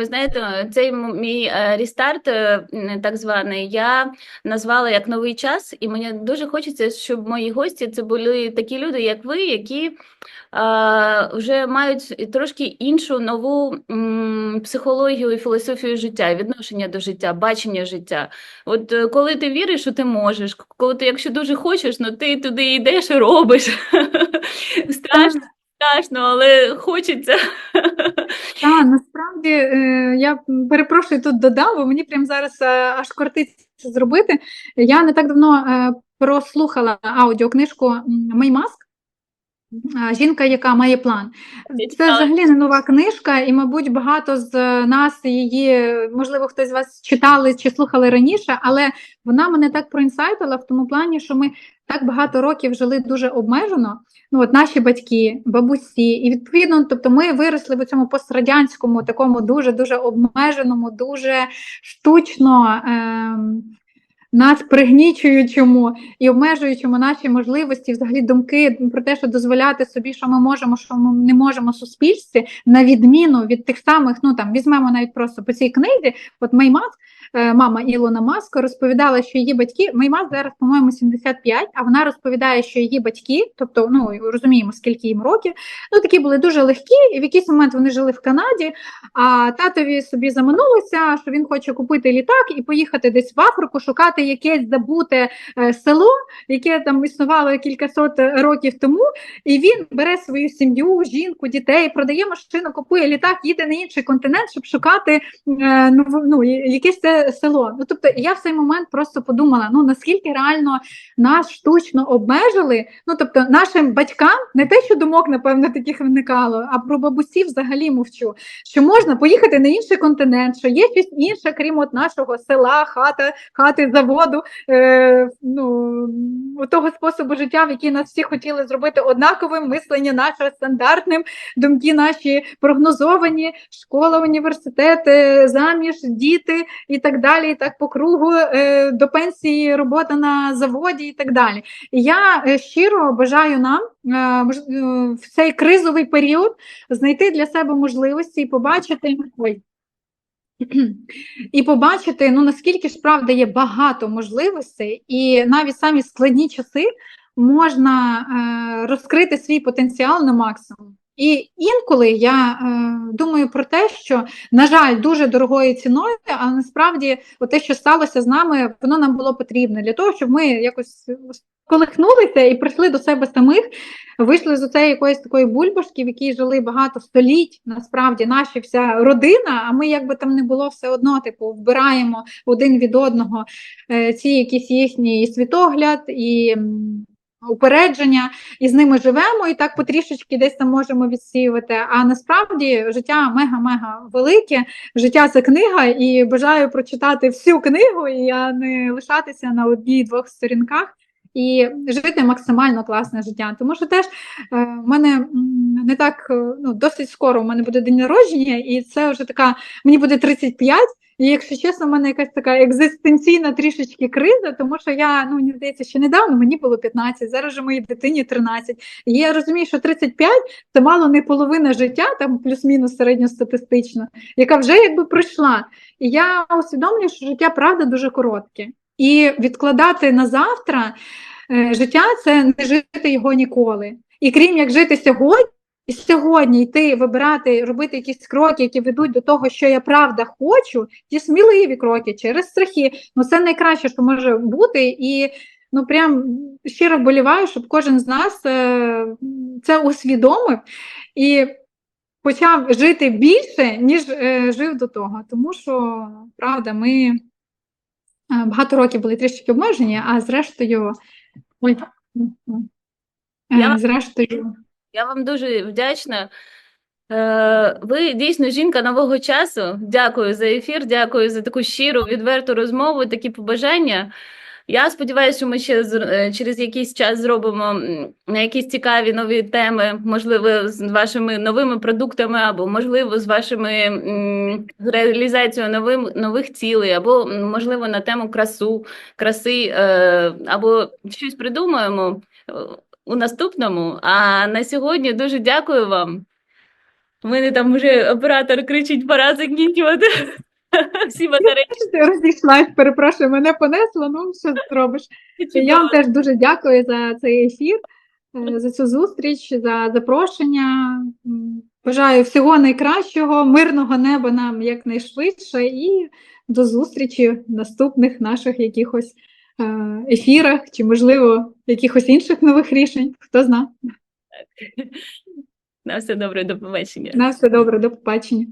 ви знаєте, цей мій е, рестарт, е, так званий, я назвала як новий час, і мені дуже хочеться, щоб мої гості це були такі люди, як ви, які вже мають трошки іншу нову психологію і філософію життя, відношення до життя, бачення життя. От е, коли ти віриш, що ти можеш, коли ти, якщо дуже хочеш, ну ти туди йдеш і робиш. Страшно, страшно, але хочеться. Так, насправді е, я перепрошую тут додам, бо мені прямо зараз е, аж кортиться зробити. Я не так давно е, прослухала аудіокнижку м, Мей Маск. а, Жінка, яка має план. Це взагалі не нова книжка, і, мабуть, багато з нас її, можливо, хтось з вас читали чи слухали раніше, але вона мене так проінсайтила в тому плані, що ми так багато років жили дуже обмежено. Ну, от наші батьки, бабусі, і відповідно, тобто ми виросли в цьому пострадянському, такому дуже дуже обмеженому, дуже штучно. Ем, нас пригнічуючому і обмежуючому наші можливості, взагалі думки про те, що дозволяти собі, що ми можемо, що ми не можемо суспільстві, на відміну від тих самих, ну там візьмемо навіть просто по цій книзі, от е, мама Ілона Маска, розповідала, що її батьки, Мей Маск зараз, по-моєму, 75, а вона розповідає, що її батьки, тобто, ну розуміємо, скільки їм років, ну такі були дуже легкі, і в якийсь момент вони жили в Канаді, а татові собі заманулося, що він хоче купити літак і поїхати десь в Африку, шукати якесь забуте е, село, яке там існувало кількасот років тому. І він бере свою сім'ю, жінку, дітей, продає машину, купує літак, їде на інший континент, щоб шукати е, ну, ну, якесь це село. Ну тобто я в цей момент просто подумала: ну наскільки реально нас штучно обмежили. Ну тобто, нашим батькам не те, що думок, напевно, таких виникало, а про бабусі взагалі мовчу. Що можна поїхати на інший континент, що є щось інше, крім от нашого села, хата, хати, заводу, е, ну, того способу життя, в який нас всі хотіли зробити однаковим, мислення наше стандартним, думки наші прогнозовані, школа, університет, е, заміж, діти і так далі, і так по кругу, е, до пенсії, робота на заводі і так далі. Я е, щиро бажаю нам е, в цей кризовий період знайти для себе можливості і побачити. Ой. І побачити, ну наскільки ж правда є багато можливостей, і навіть самі складні часи можна е, розкрити свій потенціал на максимум. І інколи я е, думаю про те, що, на жаль, дуже дорогою ціною, а насправді те, що сталося з нами, воно нам було потрібно для того, щоб ми якось колихнулися і прийшли до себе самих, вийшли з оцеї якоїсь такої бульбашки, в якій жили багато століть, насправді наша вся родина, а ми якби там не було все одно, типу, вбираємо один від одного е, ці якісь їхні і світогляд, і упередження, і з ними живемо, і так потрішечки десь там можемо відсіювати. А насправді життя мега-мега велике, життя це книга, і бажаю прочитати всю книгу, і а не лишатися на одній-двох сторінках. І жити максимально класне життя. Тому що теж е, в мене не так е, ну, досить скоро у мене буде день народження, і це вже така, мені буде 35, і якщо чесно, в мене якась така екзистенційна трішечки криза, тому що я, ну мені здається, ще недавно мені було 15, зараз же моїй дитині 13. І я розумію, що 35 це мало не половина життя, там плюс-мінус середньостатистично, яка вже якби пройшла. І я усвідомлюю, що життя правда дуже коротке. І відкладати на завтра е, життя це не жити його ніколи. І крім як жити сьогодні, і сьогодні йти вибирати, робити якісь кроки, які ведуть до того, що я правда хочу, ті сміливі кроки через страхи. Ну це найкраще, що може бути, і ну прям щиро вболіваю, щоб кожен з нас е, це усвідомив і почав жити більше, ніж е, жив до того. Тому що правда, ми е, багато років були трішки обмежені, а зрештою, ой, е, Я- зрештою. Я вам дуже вдячна. Е, Ви дійсно жінка нового часу. Дякую за ефір, дякую за таку щиру, відверту розмову, такі побажання. Я сподіваюся, що ми ще е, через якийсь час зробимо якісь цікаві нові теми, можливо, з вашими новими продуктами, або можливо, з вашими реалізацією новим нових цілей, або можливо на тему красу, краси, е, або щось придумаємо у наступному. А на сьогодні дуже дякую вам. У мене там вже оператор кричить, пора закінчувати всі батареї. Ти розійшлась, перепрошую, мене понесло, ну що зробиш. Я вам теж дуже дякую за цей ефір, е, за цю зустріч, за запрошення. Бажаю всього найкращого, мирного неба нам якнайшвидше і до зустрічі в наступних наших якихось ефірах чи, можливо, якихось інших нових рішень. Хто зна. На все добре, до побачення. На все добре, до побачення.